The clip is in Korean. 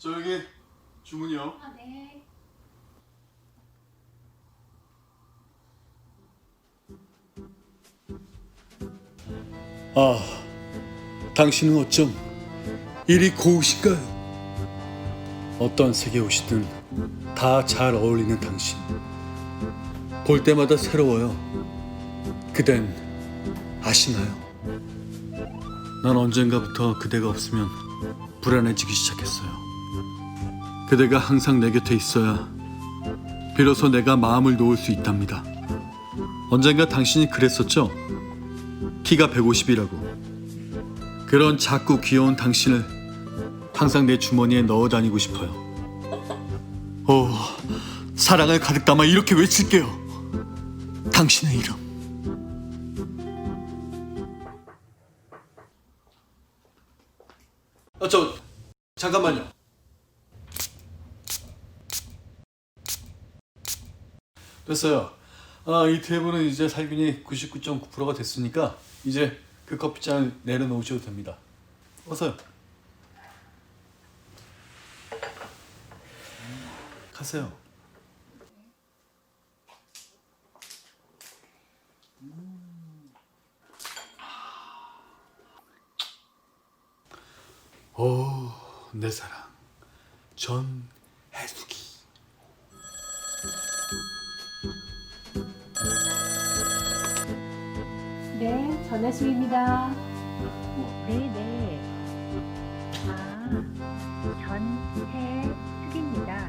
저 여기 주문이요. 아, 네. 아, 당신은 어쩜 이리 고우신가요? 어떤 색의 옷이든 다 잘 어울리는 당신. 볼 때마다 새로워요. 그댄 아시나요? 난 언젠가부터 그대가 없으면 불안해지기 시작했어요. 그대가 항상 내 곁에 있어야 비로소 내가 마음을 놓을 수 있답니다. 언젠가 당신이 그랬었죠? 키가 150이라고. 그런 작고 귀여운 당신을 항상 내 주머니에 넣어 다니고 싶어요. 오, 사랑을 가득 담아 이렇게 외칠게요. 당신의 이름. 아, 저 잠깐만요. 됐어요. 아, 이 테이블은 이제 살균이 99.9%가 됐으니까 이제 그 커피잔을 내려놓으셔도 됩니다. 어서요. 가세요. 오, 내 사랑. 전해숙이. 전혜수입니다. 네네. 아, 전혜숙입니다.